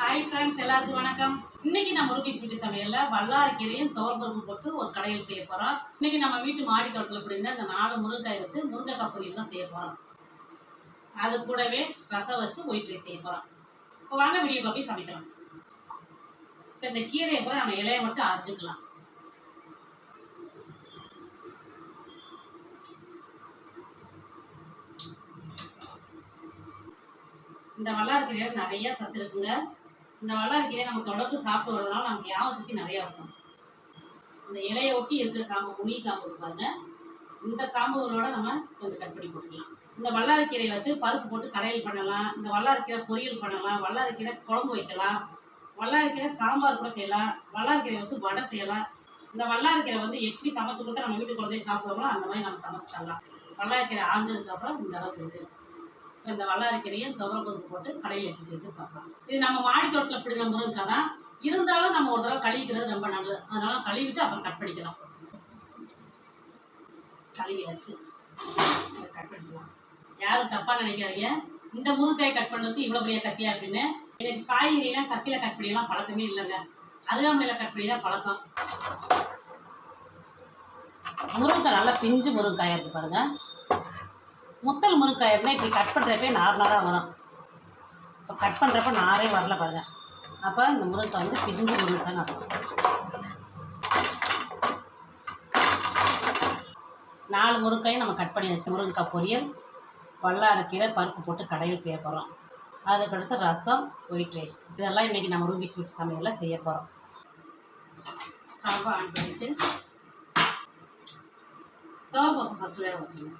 Hi friends எல்லாருக்கும் வணக்கம். இன்னைக்கு நம்ம முருகேஸ் வீட்டு சமையல்ல வல்லாரக்கீரையும் துவரம்பருப்பு போட்டு ஒரு கடையில் செய்ய போறோம். இன்னைக்கு நம்ம வீட்டு மாடி தோட்டத்தில் அப்படின்னா இந்த நாலு முருங்கைக்காய் வச்சு முருங்கைக்காய் பொரியல் தான் செய்ய போறோம். அது கூடவே ரசம் வச்சு ஒயிட் ரைஸ் செய்ய போறோம். இப்போ வாங்க வீடியோ காப்பி சமைக்கலாம். இப்போ இந்த கீரையை கூட நம்ம இலையை மட்டும் அரைச்சிக்கலாம். இந்த வல்லாரக்கீரையில் நிறைய சத்து இருக்குங்க. இந்த வல்லாரக்கீரையை நம்ம தொடர்ந்து சாப்பிட்டு வரதுனால நமக்கு யாவ சக்தி நிறையா இருக்கும். இந்த இலையை ஒட்டி இருக்கிற காம்பு முனி காம்பு இருப்பாங்க பாருங்க. இந்த காம்புகளோட நம்ம கொஞ்சம் கட் பண்ணி போட்டுக்கலாம் இந்த வல்லாரக்கீரையை வச்சு பருப்பு போட்டு கடையில் பண்ணலாம். இந்த வல்லாரக்கீரை பொரியல் பண்ணலாம். வல்லாரக்கீரை குழம்பு வைக்கலாம். வல்லாரக்கீரை சாம்பார் கூட செய்யலாம். வல்லாரக்கீரை வச்சு வடை செய்யலாம். இந்த வல்லாரக்கீரை வந்து எப்படி சமைச்சு கொடுத்தா நம்ம வீட்டு குழந்தைய சாப்பிடுவோமோ அந்த மாதிரி நம்ம சமைச்சு தரலாம். வல்லாரக்கீரை ஆஞ்சதுக்கு அப்புறம் இந்த அளவுக்கு இருக்குது இந்த வல்லாரக்கீரையும் துவரப்பருப்பு போட்டு கடையில் எப்படி செய்து பார்க்கலாம். இது நம்ம மாடி தோட்டத்தில் பிடிக்கிற முருங்கைக்காய் தான். இருந்தாலும் நம்ம ஒரு தடவை கழுவிக்கிறது ரொம்ப நல்லது. அதனால கழுவிட்டு அப்புறம் கட் பண்ணிக்கலாம். கழுவியாச்சு. கட் பண்ணிக்கலாம். யாரும் தப்பாக நினைக்காதீங்க. இந்த முருங்காய் கட் பண்ணுறது இவ்வளோ பெரிய கத்தியா அப்படின்னு எனக்கு காய்கறியெல்லாம் கத்தியில் கட் பண்ணிலாம் பழக்கமே இல்லைங்க. அருகாமையில் கட் பண்ணி தான் பழக்கம். முருங்கைக்காய் நல்லா பிஞ்சு முருங்கைக்காயா இருக்கு பாருங்க. முத்தல் முருங்கைக்காய் இருந்தால் இப்படி கட் பண்ணுறப்பே நார் நாராக வரும். இப்போ கட் பண்ணுறப்ப நாரே வரல பாருங்க. அப்போ இந்த முருங்கைக்காய் வந்து பிஞ்சு முருங்கைக்காய் நடக்கும் நாலு முருங்கையும் நம்ம கட் பண்ணி வச்சு முருங்கைக்காய் பொரியல் வல்லாரக்கீரை பருப்பு போட்டு கடையில் செய்ய போகிறோம் அதுக்கடுத்து ரசம் ஒயிட் ரைஸ் இதெல்லாம் இன்றைக்கி நம்ம ரூபி ஸ்வீட் சமையலில் செய்ய போகிறோம் ஸ்டவ் ஆன் பண்ணிவிட்டு தோப்பம் ஃபஸ்ட்டு வேக வச்சுருங்க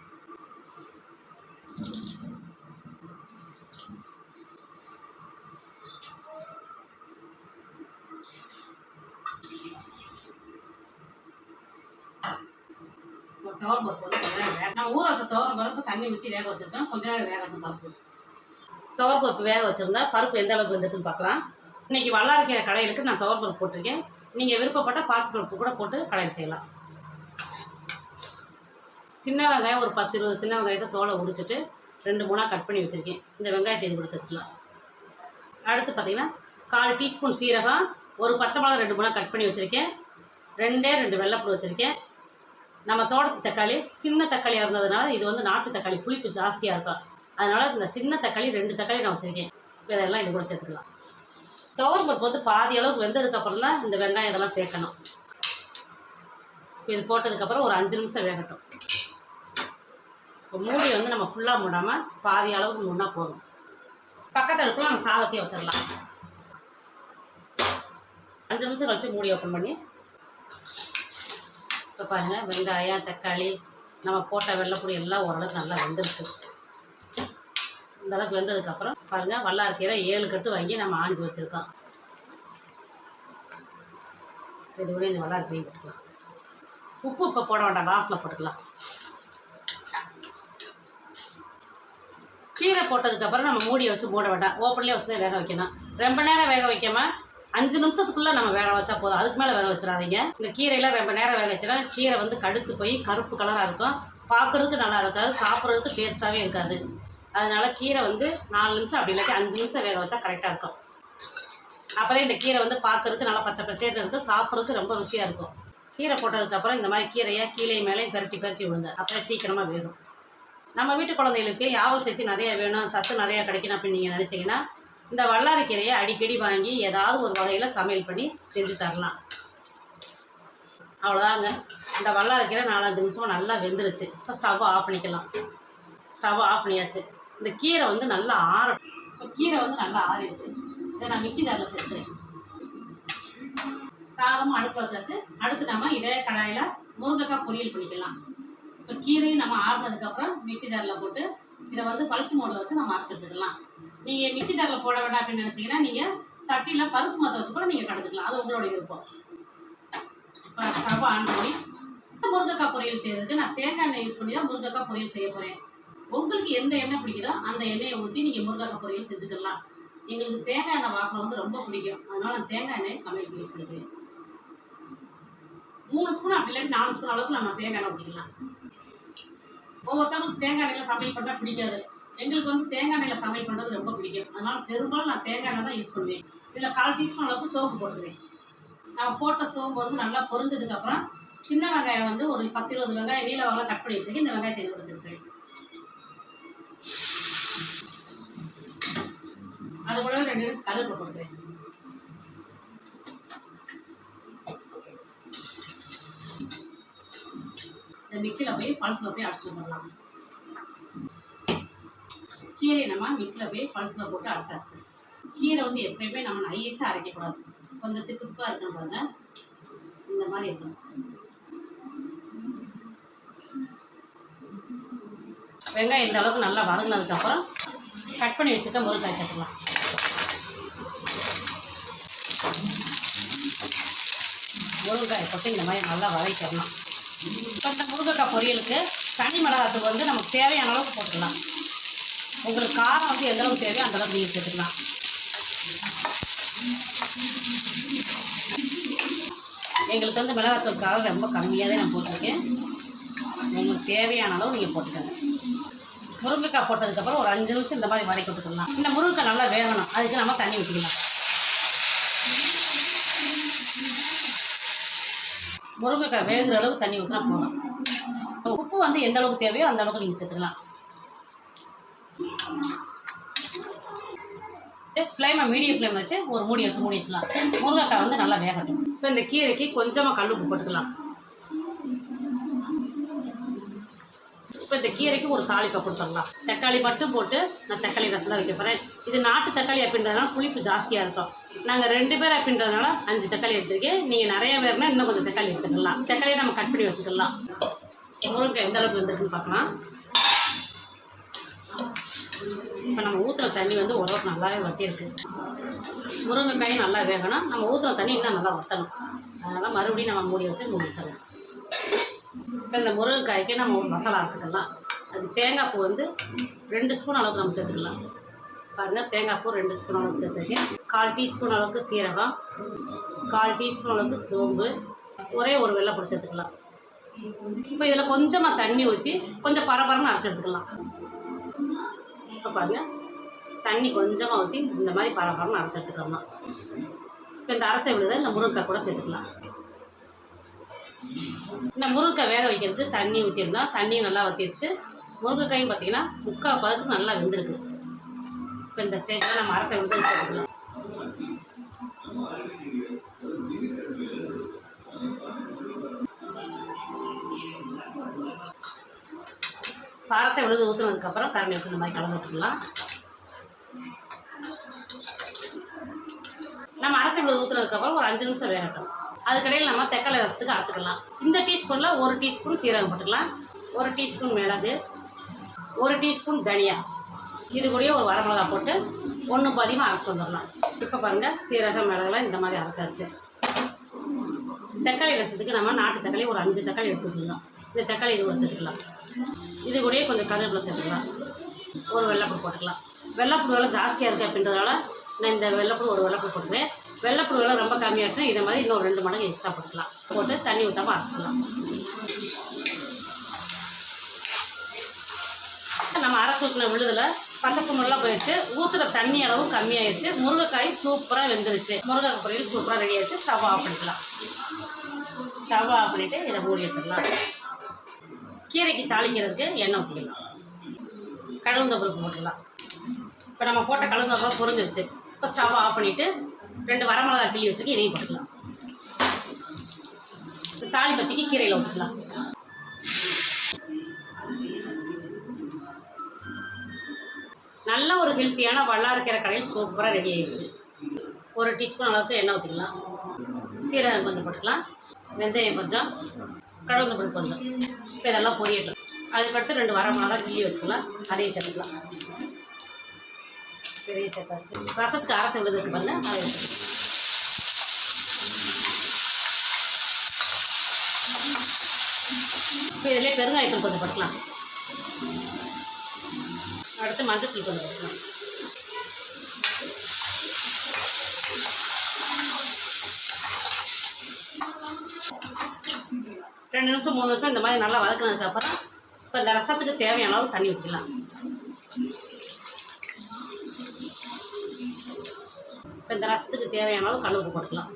துவரம் பருப்பு வந்து கொஞ்ச நேரம் நான் ஊற வச்ச துவரம் பருப்பு தண்ணி ஊற்றி வேக வச்சிருக்கேன் கொஞ்ச நேரம் வேகட்டும் பருப்பு. துவரம் பருப்பு வேக வச்சுருந்தா பருப்பு எந்த அளவுக்கு வந்துருக்குன்னு பார்க்கலாம். இன்னைக்கு இருக்கிற கடையிலுக்கு நான் துவரம் பருப்பு போட்டிருக்கேன். நீங்கள் விருப்பப்பட்டால் பாசிப்பருப்பு கூட போட்டு கடையில் செய்யலாம். சின்ன வெங்காயம் ஒரு பத்து இருபது சின்ன வெங்காயத்தை தோலை உரிச்சிட்டு ரெண்டு மூணாக கட் பண்ணி வச்சுருக்கேன். இந்த வெங்காயத்தை கூட சேர்த்துக்கலாம். அடுத்து பார்த்தீங்கன்னா கால் டீஸ்பூன் சீரகம் ஒரு பச்சை மிளகா ரெண்டு மூணாக கட் பண்ணி வச்சுருக்கேன். ரெண்டே ரெண்டு வெள்ளைப்பூடு வச்சுருக்கேன். நம்ம தோட்டத்து தக்காளி சின்ன தக்காளியாக இருந்ததுனால இது வந்து நாட்டு தக்காளி புளிப்பு ஜாஸ்தியாக இருக்கும் அதனால் இந்த சின்ன தக்காளி ரெண்டு தக்காளி நான் வச்சுருக்கேன். இதெல்லாம் இது கூட சேர்த்துக்கலாம். துவரம் பருப்பு வந்து பாதி அளவுக்கு வெந்ததுக்கப்புறம் தான் இந்த வெங்காயம் இதெல்லாம் சேர்க்கணும். இது போட்டதுக்கப்புறம் ஒரு அஞ்சு நிமிஷம் வேகட்டும். இப்போ மூடி வந்து நம்ம ஃபுல்லாக மூடாமல் பாதி அளவுக்கு மூடினா போதும். பக்கத்து அடுப்பில் நம்ம சாதத்தையும் வச்சிடலாம். அஞ்சு நிமிஷம் வச்சு மூடி ஓப்பன் பண்ணி இப்போ பாருங்கள் வெங்காயம் தக்காளி நம்ம போட்ட வெள்ளைப்பூடி எல்லாம் ஓரளவுக்கு நல்லா வெந்துருச்சு. இந்த அளவுக்கு வெந்ததுக்கப்புறம் பாருங்கள் வல்லாரக்கீரை ஏழு கட்டு வாங்கி நம்ம ஆஞ்சி வச்சுருக்கோம். இது கூட இந்த வல்லாரக்கீரை போட்டுக்கலாம். உப்பு இப்போ போட வேண்டாம் லாஸ்ட்டில் போட்டுக்கலாம். கீரை போட்டதுக்கப்புறம் நம்ம மூடியை வச்சு மூட வேண்டாம். ஓப்பன்லேயே வச்சு தான் வேக வைக்கணும். ரொம்ப நேரம் வேக வைக்காமல் அஞ்சு நிமிஷத்துக்குள்ளே நம்ம வேக வச்சா போதும். அதுக்கு மேலே வேக வச்சிடாதீங்க. இந்த கீரையெல்லாம் ரொம்ப நேரம் வேக வச்சுனா கீரை வந்து கடுத்து போய் கருப்பு கலராக இருக்கும். பார்க்குறதுக்கு நல்லா இருக்காது. சாப்பிட்றதுக்கு டேஸ்ட்டாகவே இருக்காது. அதனால் கீரை வந்து நாலு நிமிஷம் அப்படி இல்லாட்டி அஞ்சு நிமிஷம் வேக வச்சா கரெக்டாக இருக்கும். அப்போதான் இந்த கீரை வந்து பார்க்குறதுக்கு நல்லா பச்சை பச்சையாக இருக்கும். சாப்பிட்றதுக்கு ரொம்ப ருசியாக இருக்கும். கீரை போட்டதுக்கப்புறம் இந்த மாதிரி கீரையை கீழே மேலேயும் பெரட்டி பெரட்டி விடுங்க. அப்போ சீக்கிரமாக வேகும். நம்ம வீட்டு குழந்தைகளுக்கு யாவ சக்தி நிறைய வேணும். சத்து நிறையா கிடைக்கணும் அப்படின்னு நீங்கள் நினச்சிங்கன்னா இந்த வல்லாரிக்கீரையை அடிக்கடி வாங்கி ஏதாவது ஒரு வகையில் சமையல் பண்ணி செஞ்சு தரலாம். அவ்வளோதாங்க இந்த வல்லாரிக்கீரை நாலஞ்சு நிமிஷம் நல்லா வெந்துருச்சு. இப்போ ஸ்டவ்வை ஆஃப் பண்ணிக்கலாம். ஸ்டவ்வை ஆஃப் பண்ணியாச்சு. இந்த கீரை வந்து நல்லா ஆற இப்போ கீரை வந்து நல்லா ஆறிடுச்சு. இதை நான் மிக்சி தாரில் சேர்த்துறேன். சாதமும் அடுப்பு வச்சாச்சு. அடுத்து நம்ம இதே கடாயில் முருங்கைக்காய் பொரியல் பண்ணிக்கலாம். இப்போ கீரையும் நம்ம ஆறுனதுக்கப்புறம் மிக்சி ஜாரில் போட்டு இதை வந்து பழசு மோடில் வச்சு நம்ம அரைச்சி எடுத்துக்கலாம். நீங்கள் மிக்சி ஜாரில் போட வேண்டாம் அப்படின்னு நினச்சிங்கன்னா நீங்கள் சட்டியில் பருப்பு மத்த வச்சு கூட நீங்கள் கடைச்சிக்கலாம் அது உங்களுடைய விருப்பம். இப்போ ஸ்டவ் ஆன் பண்ணி முருங்கைக்காய் பொரியல் செய்கிறதுக்கு நான் தேங்காய் எண்ணெய் யூஸ் பண்ணி தான் முருங்கைக்காய் பொரியல் செய்ய போகிறேன் உங்களுக்கு எந்த எண்ணெய் பிடிக்குதோ அந்த எண்ணெயை ஊற்றி நீங்கள் முருங்கைக்காய் பொரியல் செஞ்சுக்கலாம். எங்களுக்கு தேங்காய் எண்ணெய் வாசனை வந்து ரொம்ப பிடிக்கும். அதனால நான் தேங்காய் எண்ணெய் சமையலுக்கு யூஸ் பண்ணிக்கிறேன் மூணு ஸ்பூன் அப்படி இல்லாட்டி நாலு ஸ்பூன் அளவுக்கு நம்ம தேங்காய் எண்ணெய் ஊற்றிக்கலாம் ஒவ்வொருத்தவங்களுக்கு தேங்காய் எண்ணெய் சமையல் பண்ணால் பிடிக்காது. எங்களுக்கு வந்து தேங்காய் எண்ணெயில் சமையல் பண்ணுறது ரொம்ப பிடிக்கும். அதனால பெரும்பாலும் நான் தேங்காய் எண்ணெய் தான் யூஸ் பண்ணுவேன். இதில் கால் டீஸ்பூன் அளவுக்கு சோப்பு போட்டுக்கிறேன். நான் போட்ட சோப்பு வந்து நல்லா பொரிஞ்சதுக்கப்புறம் சின்ன வெங்காயம் வந்து ஒரு பத்து இருபது வெங்காயம் நீல வெங்காயம் கட் பண்ணி வச்சுக்கி இந்த வெங்காயத்தை இதோட சேர்த்துக்கிறேன். அது கூட ரெண்டு கருப்பு போட்டுக்கிறேன் இந்த மிக்சியில் போய் பல்ஸில் போய் அரைச்சிட்டு வரலாம் கீரை நம்ம மிக்ஸில் போய் பல்ஸில் போட்டு அரைச்சாச்சு கீரை வந்து எப்பயுமே நம்ம நைஸாக அரைக்கக்கூடாது. கொஞ்சம் திப்பு இருக்கணும் பாருங்க. இந்த மாதிரி இருக்கணும். வெங்காயம் இந்த அளவுக்கு நல்லா வதங்கினதுக்கப்புறம் கட் பண்ணி வச்சுக்க முருங்காய் சேர்த்துக்கலாம். முருங்காய் போட்டு இந்த மாதிரி நல்லா வதக்கிடலாம் இப்போ இந்த முருங்கைக்காய் பொரியலுக்கு தனி மிளகாத்தூள் வந்து நமக்கு தேவையான அளவுக்கு போட்டுக்கலாம். உங்களுக்கு காரம் வந்து எந்த அளவுக்கு தேவையோ அந்த அளவுக்கு நீங்கள் சேர்த்துக்கலாம். எங்களுக்கு வந்து மிளகாத்தூள் காரம் ரொம்ப கம்மியாக தான் நான் போட்டிருக்கேன். உங்களுக்கு தேவையான அளவு நீங்கள் போட்டுக்கோங்க. முருங்கைக்காய் போட்டதுக்கப்புறம் ஒரு அஞ்சு நிமிஷம் இந்த மாதிரி வதக்கி விட்டுக்கலாம். இந்த முருங்கைக்காய் நல்லா வேகணும். அதுக்கு நம்ம தண்ணி ஊற்றிக்கலாம் முருங்கைக்காய் வேகிற அளவுக்கு தண்ணி ஊற்றினா போகலாம் உப்பு வந்து எந்த அளவுக்கு தேவையோ அந்த அளவுக்கு நீங்கள் சேர்த்துக்கலாம். ஃப்ளேமை மீடியம் ஃப்ளேம் வச்சு ஒரு மூடி வச்சு மூடி வச்சுலாம் முருங்கைக்காய் வந்து நல்லா வேகட்டும். இப்போ இந்த கீரைக்கு கொஞ்சமாக கல் உப்பு போட்டுக்கலாம். இப்போ இந்த கீரைக்கு ஒரு தாளிப்பை கொடுத்துடலாம். தக்காளி மட்டும் போட்டு நான் தக்காளி ரசம் தான் வைக்க போகிறேன் இது நாட்டு தக்காளி அப்படின்றதுனால புளிப்பு ஜாஸ்தியாக இருக்கும். நாங்கள் ரெண்டு பேர் அப்படின்றதுனால அஞ்சு தக்காளி எடுத்துருக்கேன். நீங்கள் நிறைய பேர்னா இன்னும் கொஞ்சம் தக்காளி எடுத்துக்கலாம். தக்காளியை நம்ம கட் பண்ணி வச்சுக்கலாம். முருங்கைக்காய் எந்த அளவுக்கு வந்துருக்குன்னு பார்க்கலாம். இப்போ நம்ம ஊற்றுற தண்ணி வந்து ஓரளவுக்கு நல்லாவே வத்திருக்கு முருங்கைக்காயும் நல்லா வேகணும். நம்ம ஊற்றுற தண்ணி இன்னும் நல்லா வத்தணும். அதனால் மறுபடியும் நம்ம மூடி வச்சு மூடி வச்சிடலாம் இப்போ இந்த முருங்கைக்காய்க்கு நம்ம மசாலா அரைச்சிக்கலாம். அது தேங்காய் பூ வந்து ரெண்டு ஸ்பூன் அளவுக்கு நம்ம சேர்த்துக்கலாம். பாருங்கள் தேங்காய் பூ ரெண்டு ஸ்பூன் அளவுக்கு சேர்த்துருக்கேன். கால் டீஸ்பூன் அளவுக்கு சீரகம். கால் டீஸ்பூன் அளவுக்கு சோம்பு. ஒரே ஒரு வெள்ளைப்பூடி சேர்த்துக்கலாம். இப்போ இதில் கொஞ்சமாக தண்ணி ஊற்றி கொஞ்சம் பரபரமாக அரைச்சி எடுத்துக்கலாம். இப்போ பாருங்கள் தண்ணி கொஞ்சமாக ஊற்றி இந்த மாதிரி பரபரன்னு அரைச்சி எடுத்துக்கலாம் இப்போ இந்த அரைச்ச விழுத இந்த முருங்கைக்காய் கூட சேர்த்துக்கலாம். இந்த முருங்கைக்காய் வேக வைக்கிறது தண்ணி ஊற்றிருந்தோம் தண்ணி நல்லா ஊற்றிடுச்சு முருங்கைக்காயும் பார்த்தீங்கன்னா முக்கால் பதத்துக்கு நல்லா வெந்திருக்கு. இப்போ இந்த ஸ்டேஜில் நம்ம அரைச்ச விழுத சேர்த்துக்கலாம். பாரத்தை விழுது ஊற்றுனதுக்கப்புறம் கரண்டி வச்சு இந்த மாதிரி கலந்து விட்டுக்கலாம் நம்ம அரைச்ச விழுது ஊற்றுனதுக்கப்புறம் ஒரு அஞ்சு நிமிஷம் வேகட்டும். அதுக்கடையில் நம்ம தக்காளி ரசத்துக்கு அரைச்சிக்கலாம். இந்த டீஸ்பூனில் ஒரு டீஸ்பூன் சீரகம் போட்டுக்கலாம். ஒரு டீஸ்பூன் மிளகு ஒரு டீஸ்பூன் தனியா. இது கூடயே ஒரு வரமிளகா போட்டு ஒன்று பாதியமாக அரைச்சி வந்துடலாம். இப்போ பாருங்கள் சீரகம் மிளகுலாம் இந்த மாதிரி அரைச்சாச்சு. தக்காளி ரசத்துக்கு நம்ம நாட்டு தக்காளி ஒரு அஞ்சு தக்காளி எடுத்து வச்சுருந்தோம். இந்த தக்காளி இது ஒரு இது கூடயே கொஞ்சம் கருவேப்பிலை சேர்த்துக்கலாம். ஒரு வெள்ளைப்பூ போட்டுக்கலாம். வெள்ளைப்பூ விலை ஜாஸ்தியாக இருக்குது அப்படின்றதால நான் இந்த வெள்ளைப்பூ ஒரு வெள்ளைப்பூ போட்டுக்கிறேன். வெள்ளைப்பூ விலை ரொம்ப கம்மியாகிடுச்சு இதை மாதிரி இன்னும் ரெண்டு மடங்கு எக்ஸ்ட்ரா போட்டுக்கலாம். போட்டு தண்ணி ஊற்றாமல் அரைச்சிக்கலாம். நம்ம அரைச்சி ஊற்றின விழுதில் பச்சை சுமெல்லாம் போயிடுச்சு. ஊற்றுற தண்ணி அளவு கம்மியாயிடுச்சு. முருங்கைக்காய் சூப்பராக வெந்துருச்சு. முருங்கைக்காய் பொரியல் சூப்பராக ரெடி ஆயிடுச்சு. ஸ்டவ் ஆஃப் பண்ணிக்கலாம். ஸ்டவ் ஆஃப் பண்ணிவிட்டு இதை மூடி வச்சிடலாம். கீரைக்கு தாளிக்கிறதுக்கு எண்ணெய் ஊற்றிக்கலாம் கழுவுந்த பருப்பு போட்டுக்கலாம். இப்போ நம்ம போட்ட கழுவுந்த பருப்பு பொறிஞ்சிருச்சு இப்போ ஸ்டவ் ஆஃப் பண்ணிவிட்டு ரெண்டு வரமிளகா கிள்ளி வச்சுட்டு இதையும் போட்டுக்கலாம். இந்த தாளி பற்றிக்கு கீரையில் ஊற்றிக்கலாம் நல்ல ஒரு ஹெல்த்தியான வல்லாரக்கீரை கடையில் சூப்பராக ரெடி ஆயிடுச்சு. ஒரு டீஸ்பூன் அளவுக்கு எண்ணெய் ஊற்றிக்கலாம் சீரகம் கொஞ்சம் போட்டுக்கலாம். வெந்தயம் கொஞ்சம். கடவுள் பருப்பு கொஞ்சம். இப்போ இதெல்லாம் பொரியட்டும். அதுக்கடுத்து ரெண்டு வர மிளகா கிள்ளி வச்சுக்கலாம். அதையும் சேர்த்துக்கலாம். பெரிய சேர்த்தாச்சு ரசத்துக்கு அரைச்சி விடுறதுக்கு பண்ண அதை இப்போ இதிலே பெருங்காயத்தூள் கொஞ்சம் போட்டுக்கலாம். அடுத்து மஞ்சள் தூள் கொஞ்சம் போட்டுக்கலாம். ரெண்டு நிமிஷம் மூணு நிமிஷம் இந்த மாதிரி நல்லா வதக்கினதுக்கப்புறம் இப்போ இந்த ரசத்துக்கு தேவையான அளவு தண்ணி ஊற்றிக்கலாம் இப்போ இந்த ரசத்துக்கு தேவையான அளவு கல் போட்டுக்கலாம்.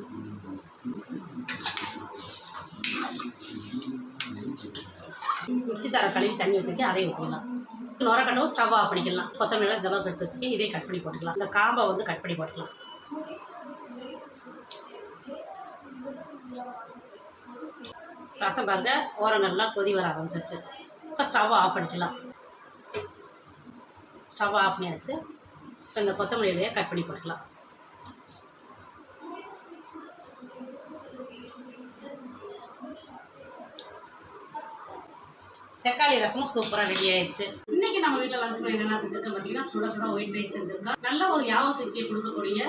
மிக்சி தர கழுவி தண்ணி வச்சுருக்கேன் அதை ஊற்றிக்கலாம் நுர கட்டவும் ஸ்டவ் ஆஃப் பண்ணிக்கலாம் கொத்தமல்லி இதெல்லாம் எடுத்து வச்சுக்கேன் இதே கட் பண்ணி போட்டுக்கலாம். இந்த காம்பை வந்து கட் பண்ணி போட்டுக்கலாம். ரசம் பாருங்க ஓரம் நல்லா கொதி வர ஆரம்பிச்சிருச்சு. இப்போ ஸ்டவ் ஆஃப் பண்ணிக்கலாம். ஸ்டவ் ஆஃப் பண்ணியாச்சு. இப்போ இந்த கொத்தமல்லி இலையை கட் பண்ணி போட்டுக்கலாம். தக்காளி ரசமும் சூப்பராக ரெடி ஆயிடுச்சு. இன்னைக்கு நம்ம வீட்டில் லஞ்ச் பண்ணி என்ன செஞ்சிருக்கேன் பார்த்தீங்கன்னா சுட சுட ஒயிட் ரைஸ் செஞ்சிருக்கோம் நல்ல ஒரு யாவ சக்தியை கொடுக்கக்கூடிய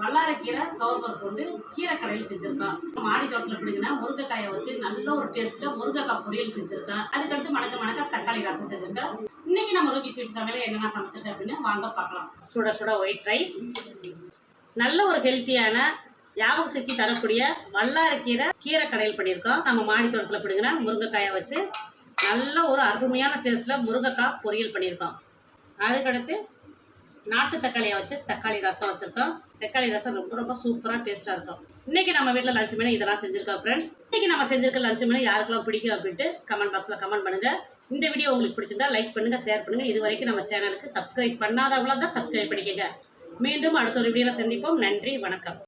வல்லாரக்கீரை துவரப்பருப்பு கொண்டு கீரை கடையில் செஞ்சுருக்கோம் மாடி தோட்டத்தில் பிடிங்கன்னா முருங்கைக்காயை வச்சு நல்ல ஒரு டேஸ்ட்டில் முருங்கைக்காய் பொரியல் செஞ்சுருக்கேன். அதுக்கடுத்து மணக்க மணக்க தக்காளி ரசம் செஞ்சுருக்கேன். இன்னைக்கு நம்ம ரூபி ஸ்வீட் சமையல என்னென்ன சமைச்சிருக்கேன் அப்படின்னு வாங்க பார்க்கலாம். சுட சுட ஒயிட் ரைஸ் நல்ல ஒரு ஹெல்த்தியான ஞாபக சக்தி தரக்கூடிய வல்லாரக்கீரை கீரை கடையில் பண்ணியிருக்கோம். நம்ம மாடி தோட்டத்தில் பிடிங்கினா முருங்கைக்காயை வச்சு நல்ல ஒரு அருமையான டேஸ்ட்டில் முருங்கைக்காய் பொரியல் பண்ணியிருக்கோம். அதுக்கடுத்து நாட்டு தக்காளியை வச்சு தக்காளி ரசம் வச்சுருக்கோம். தக்காளி ரசம் ரொம்ப ரொம்ப சூப்பராக டேஸ்ட்டாக இருக்கும். இன்றைக்கி நம்ம வீட்டில் லஞ்ச் மெனு இதெல்லாம் செஞ்சுருக்கோம் ஃப்ரெண்ட்ஸ் இன்றைக்கி நம்ம செஞ்சிருக்க லஞ்ச் மெனு யாருக்கெல்லாம் பிடிக்கும் அப்படின்ட்டு கமெண்ட் பாக்ஸில் கமெண்ட் பண்ணுங்கள் இந்த வீடியோ உங்களுக்கு பிடிச்சிருந்தா லைக் பண்ணுங்கள் ஷேர் பண்ணுங்கள் இது வரைக்கும் நம்ம சேனலுக்கு சப்ஸ்கிரைப் பண்ணாதவங்களாம் தான் சப்ஸ்கிரைப் பண்ணிக்கோங்க. மீண்டும் அடுத்த ஒரு வீடியோவில் சந்திப்போம். நன்றி வணக்கம்.